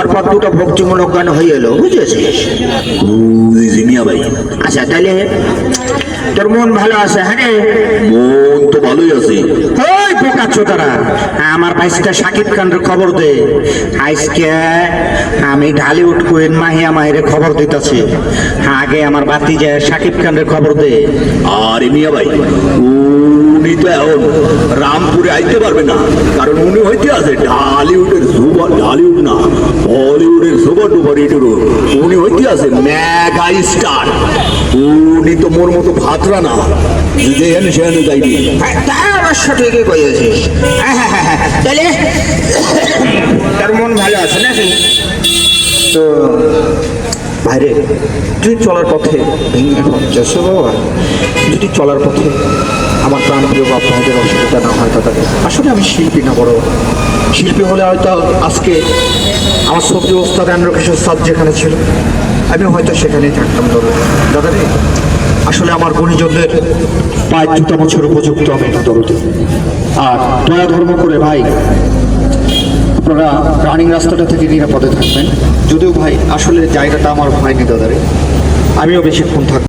পরপর দুটো ভক্তিমূলক গান হয়ে এলো বুঝেছিস? ভাই। আচ্ছা তাহলে তোর মন ভালো আছে হ্যাঁ রে? মন তো ভালোই আছে। ওই বোকা চোদারা আমার ভাইসটা সাকিব খানের খবর দে। আজকে আমি ঢালিউড কুইন মাহিয়া মাহিরে খবর দিতেছি। আগে আমার বাতি যায় সাকিব খানের খবর দে। আরে মিয়া ভাই উনি তো এখন রামপুরে আইতে পারবে না কারণ উনি হইতে আছে ঢালিউডের ঢালিউড না। বলিউডের সুপার ডুপার হিরো। উনি হইতে আছে মেগা স্টার। উনি তো মোর মতো ভাতরা না। যেহেন সেহেন যাইনি। হ্যাঁ, তা অবশ্য ঠিকই কইয়াছিস। হ্যাঁ, হ্যাঁ। তাহলে? তার মন ভালো আছে নাকি তো ভাইরে যদি চলার পথে ভেঙে পঞ্চাশ বাবা যদি চলার পথে আমার প্রাণ প্রিয় বাপ ভাইদের অসুবিধা না হয় তাদের। আসলে আমি শিল্পী না, বড়। শিল্পী হলে হয়তো আজকে আমার সবজি ওস্তাদ আন্দ্রকিশোর সাদ যেখানে ছিল, আমি হয়তো সেখানেই থাকতাম দাদা দাদা আসলে আমার গুণীজনদের পায়ের জুতা বছর উপযুক্ত আমি না দরদি আর দয়া ধর্ম করে ভাই, আপনারা রানিং রাস্তাটা থেকে নিরাপদে থাকবেন। যদিও ভাই, আসলে জায়গাটা আমার হয়নি দাদারে আমিও বেশিক্ষণ থাকব